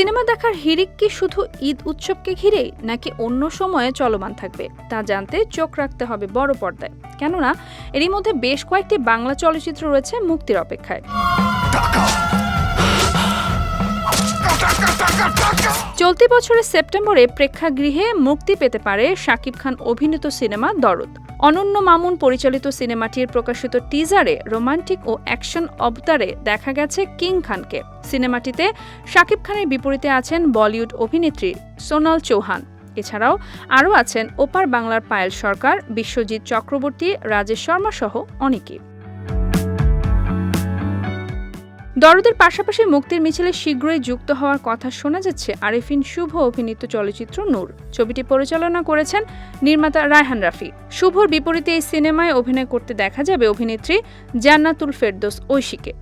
Cinema দেখার হিরিক কি শুধু ঈদ উৎসবকে ঘিরেই নাকি অন্য সময়ে চলমান থাকবে, তা জানতে চোখ রাখতে হবে বড় পর্দায়। কেননা, এরই মধ্যে বেশ কয়েকটি বাংলা চলচ্চিত্র রয়েছে মুক্তির অপেক্ষায়। চলতি বছরের সেপ্টেম্বরে প্রেক্ষাগৃহে মুক্তি পেতে পারে শাকিব খান অভিনীত সিনেমা দরদ। অনন্য মামুন পরিচালিত সিনেমাটির প্রকাশিত টিজারে রোমান্টিক ও অ্যাকশন অবতারে দেখা গেছে কিং খানকে। সিনেমাটিতে শাকিব খানের বিপরীতে আছেন বলিউড অভিনেত্রী সোনাল চৌহান। এছাড়াও আরও আছেন ওপার বাংলার পায়েল সরকার, বিশ্বজিৎ চক্রবর্তী, রাজেশ শর্মা সহ অনেকেই। দরদের পাশাপাশি মুক্তির মিছিলে শীঘ্রই যুক্ত হওয়ার কথা শোনা যাচ্ছে আরিফিন শুভ অভিনীত চলচ্চিত্র নূর। ছবিটি পরিচালনা করেছেন নির্মাতা রায়হান রাফি। শুভর বিপরীতে এই সিনেমায় অভিনয় করতে দেখা যাবে অভিনেত্রী জান্নাতুল ফেরদোস ঐশীকে।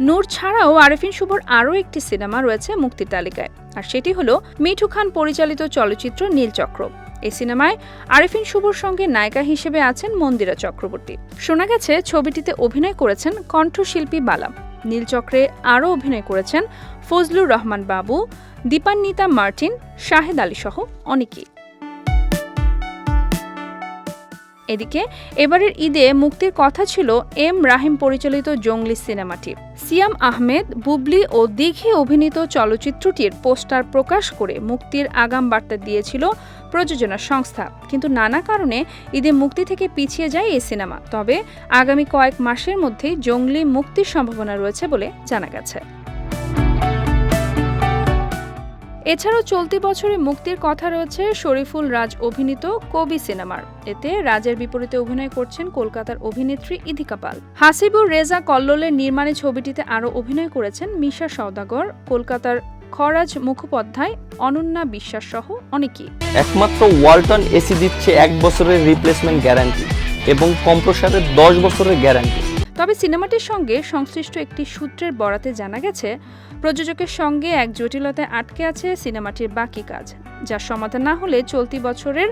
নূর ছাড়াও আরিফিন শুভর আরও একটি সিনেমা রয়েছে মুক্তির তালিকায়, আর সেটি হলো মিঠু খান পরিচালিত চলচ্চিত্র নীলচক্র এই সিনেমায় আরিফিন শুভর সঙ্গে নায়িকা হিসেবে আছেন মন্দিরা চক্রবর্তী। শোনা গেছে, ছবিটিতে অভিনয় করেছেন কণ্ঠশিল্পী বালাম নীলচক্রে আরও অভিনয় করেছেন ফজলুর রহমান বাবু, দীপান্বিতা মার্টিন, শাহেদ আলী সহ অনেকেই। এদিকে, এবারের ঈদে মুক্তির কথা ছিল এম রাহিম পরিচালিত জঙ্গলি সিনেমাটি। সিয়াম আহমেদ, বুবলি ও দিঘি অভিনীত চলচ্চিত্রটির পোস্টার প্রকাশ করে মুক্তির আগাম বার্তা দিয়েছিল প্রযোজনা সংস্থা। কিন্তু নানা কারণে ঈদে মুক্তি থেকে পিছিয়ে যায় এই সিনেমা। তবে আগামী কয়েক মাসের মধ্যেই জঙ্গলি মুক্তির সম্ভাবনা রয়েছে বলে জানা গেছে। এছাড়াও চলতি বছরে মুক্তির কথা রয়েছে শরীফুল রাজ অভিনীত কবি সিনেমার। এতে রাজের বিপরীতে অভিনয় করছেন কলকাতার অভিনেত্রী ইধিকা পাল। হাসিবুর রেজা কল্লোলের নির্মাণে ছবিটিতে আরও অভিনয় করেছেন মিশা সওদাগর, কলকাতার খরাজ মুখোপাধ্যায়, অনন্যা বিশ্বাস সহ অনেকেই একমাত্র ওয়ালটন এসি দিচ্ছে এক বছরের রিপ্লেসমেন্ট গ্যারান্টি এবং কম্প্রসারের দশ বছরের গ্যারান্টি তবে সিনেমাটির সঙ্গে সংশ্লিষ্ট একটি সূত্রের বরাতে জানা গেছে, প্রযোজকের সঙ্গে এক জটিলতায় আটকে আছে সিনেমাটির বাকি কাজ, যার সমাধান না হলে চলতি বছরের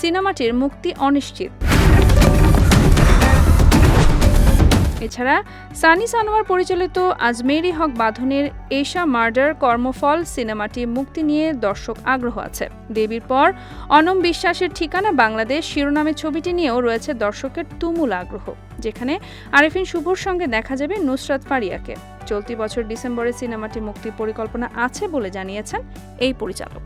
সিনেমাটির মুক্তি অনিশ্চিত। এছাড়া সানি সানোয়ার পরিচালিত আজমেরি হক বাঁধনের এশা মার্ডার কর্মফল সিনেমাটি মুক্তি নিয়ে দর্শক আগ্রহ আছে। দেবীর পর অনম বিশ্বাসের ঠিকানা বাংলাদেশ। শিরোনামে ছবিটি নিয়েও রয়েছে দর্শকের তুমুল আগ্রহ, যেখানে আরিফিন শুভর সঙ্গে দেখা যাবে নুসরাত ফারিয়াকে। চলতি বছর ডিসেম্বরে সিনেমাটি মুক্তির পরিকল্পনা আছে বলে জানিয়েছেন এই পরিচালক।